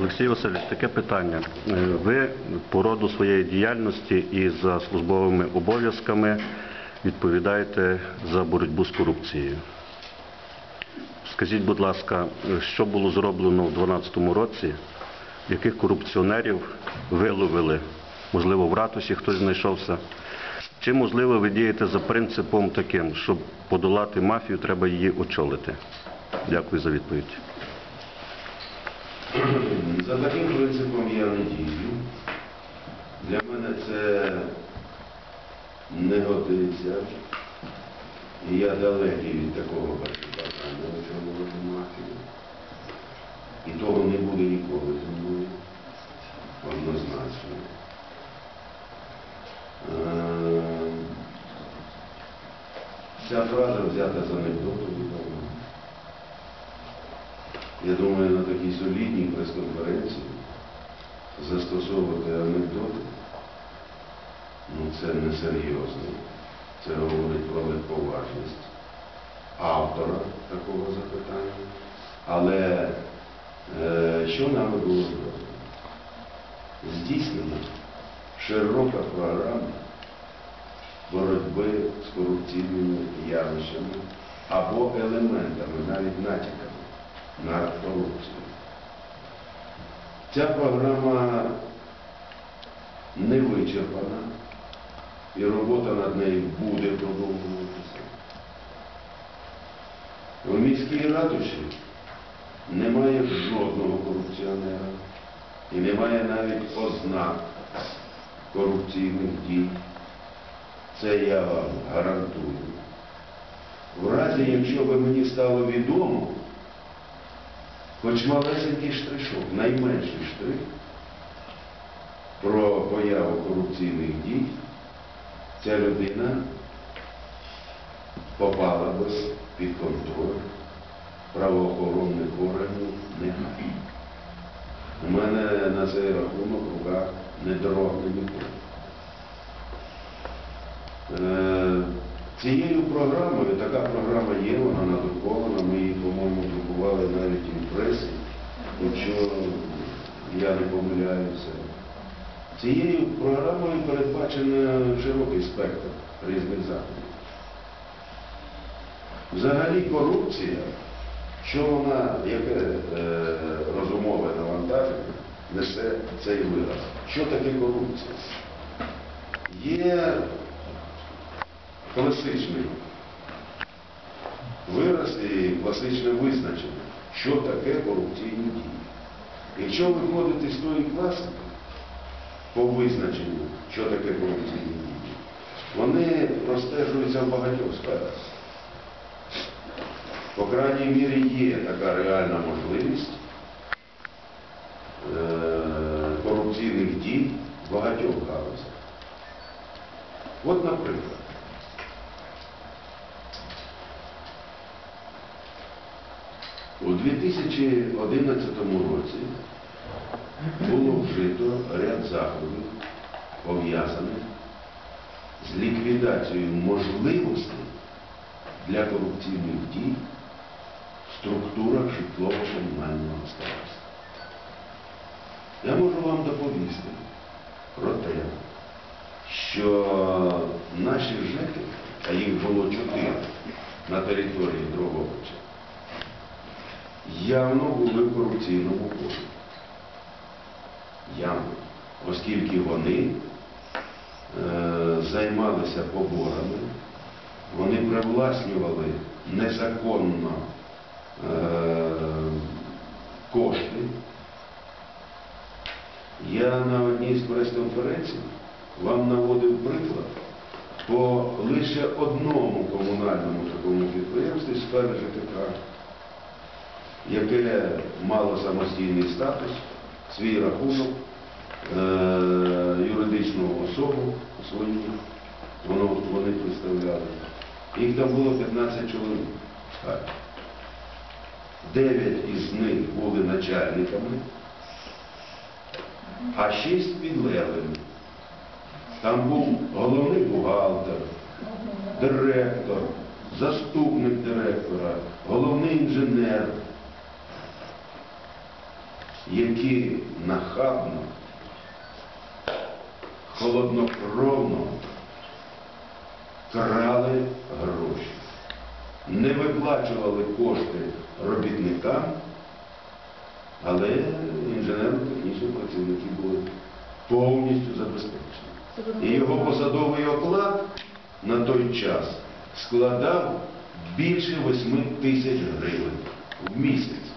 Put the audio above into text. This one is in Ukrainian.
Олексій Васильович, таке питання. Е, Ви по роду своєї діяльності і за службовими обов'язками відповідаєте за боротьбу з корупцією. Скажіть, будь ласка, що було зроблено в 2012 році, яких корупціонерів виловили? Можливо, в ратуші хтось знайшовся? Чи, можливо, ви дієте за принципом таким, щоб подолати мафію, треба її очолити? Дякую за відповідь. За таким принципом я не дію. Для мене це не годиться. І я далекий від такого бачення очолювати мафію. І того не буде ніколи зі мною. Однозначно. Е, Ця фраза взята з анекдоту. Я думаю, на такій солідній прес-конференції застосовувати анекдоти, ну це несерйозно. Це говорить про легковажність автора такого запитання. Але е, що нами було зроблено? Здійснена широка програма боротьби з корупційними явищами або елементами, навіть натяками на корупцію. Ця програма не вичерпана і робота над нею буде продовжуватися. У міській ратуші немає жодного корупціонера і немає навіть ознак корупційних дій. Це я вам гарантую. В разі, якщо би мені стало відомо, хоч малесенький штришок, найменший штрих про появу корупційних дій, ця людина попала би під контроль правоохоронних органів негайно. У мене на цей рахунок рука не дрогне ніколи. Е, Цією програмою, така програма є, вона надрукована, ми її, по-моєму, друкували навіть в пресі, якщо я не помиляюся. Цією програмою передбачено широкий спектр різних заходів. Взагалі корупція, що вона, яке е, розумове навантаження несе цей вираз. Що таке корупція? Є класичний вираз і класичне визначення, що таке корупційні дії. Якщо виходити з тої класики по визначенню, що таке корупційні дії, вони простежуються в багатьох сферах. По крайній мірі є така реальна можливість е, корупційних дій в багатьох галузях. От, наприклад, у 2011 році було вжито ряд заходів, пов'язаних з ліквідацією можливостей для корупційних дій в структурах житлово-комунального господарства. Я можу вам доповісти про те, що наші ЖЕКи, а їх було чотири на території Дрогобича, явно були в корупційному полі. Явно. Оскільки вони е, займалися поборами, вони привласнювали незаконно е, кошти. Я на одній з прес-конференцій вам наводив приклад по лише одному комунальному такому підприємстві сфери ЖКХ, яке мало самостійний статус, свій рахунок, е, юридичну особу свою, воно, вони представляли. Їх там було 15 чоловік. Дев'ять із них були начальниками, а шість підлеглими. Там був головний бухгалтер, директор, заступник директора, головний інженер. Які нахабно, холоднокровно крали гроші, не виплачували кошти робітникам, але інженерно-технічні працівники були повністю забезпечені. І його посадовий оклад на той час складав більше 8 тисяч гривень в місяць.